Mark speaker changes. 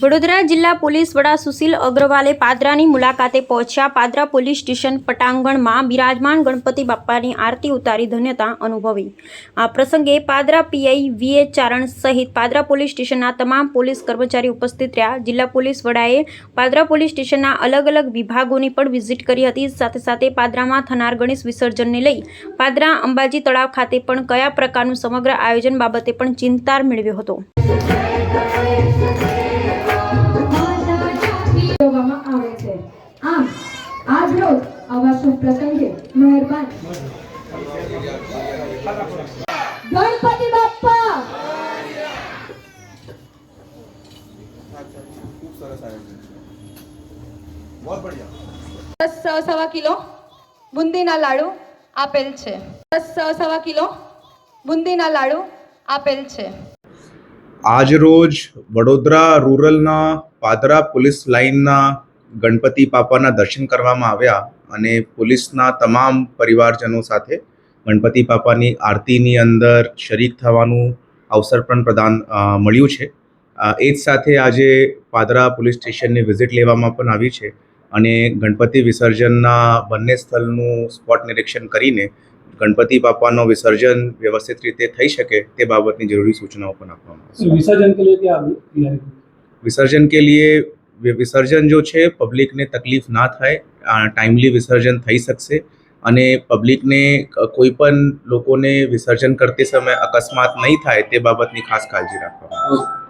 Speaker 1: વડોદરા જિલ્લા પોલીસ વડા સુશીલ અગ્રવાલે પાદરાની મુલાકાતે પહોંચ્યા. પાદરા પોલીસ સ્ટેશન પટાંગણમાં બિરાજમાન ગણપતિ બાપ્પાની આરતી ઉતારી ધન્યતા અનુભવી. આ પ્રસંગે પાદરા પીઆઈ વીએ ચારણ સહિત પાદરા પોલીસ સ્ટેશનના તમામ પોલીસ કર્મચારી ઉપસ્થિત રહ્યા. જિલ્લા પોલીસ વડાએ પાદરા પોલીસ સ્ટેશનના અલગ અલગ વિભાગોની પણ વિઝિટ કરી હતી. સાથે સાથે પાદરામાં થનાર ગણેશ વિસર્જનને લઈ પાદરા અંબાજી તળાવ ખાતે પણ કયા પ્રકારનું સમગ્ર આયોજન બાબતે પણ ચિંતાર મેળવ્યો હતો.
Speaker 2: પ્રસંગે મહેરબાન. ગણપતિ બાપ્પા!
Speaker 3: સવા કિલો બુંદીના લાડુ આપેલ છે. સવા કિલો બુંદીના લાડુ આપેલ છે.
Speaker 4: આજ રોજ વડોદરા રૂરલના પાદરા પોલીસ લાઇનના ગણપતિ બાપાના દર્શન કરવામાં આવ્યા. અને પોલીસના તમામ પરિવારજનો સાથે ગણપતિ બાપાની આરતીની અંદર શરીક થવાનું અવસર પણ પ્રદાન મળ્યું છે. એ જ સાથે આજે પાદરા પોલીસ સ્ટેશનની વિઝિટ લેવામાં પણ આવી છે અને ગણપતિ વિસર્જનના બંને સ્થળનું સ્પોટ નિરીક્ષણ કરીને ગણપતિ બાપાનો વિસર્જન વ્યવસ્થિત રીતે થઈ શકે તે બાબતની જરૂરી સૂચનાઓ પણ આપવામાં આવશે.
Speaker 5: વિસર્જન કે
Speaker 4: લીએ વિસર્જન કે લીએ વિસર્જન જો છે, પબ્લિકને તકલીફ ના થાય ટાઈમલી વિસર્જન થઈ શકશે અને પબ્લિકને કોઈ પણ લોકોને વિસર્જન કરતી સમયે અકસ્માત નહીં થાય તે બાબતની ખાસ કાળજી રાખવામાં આવશે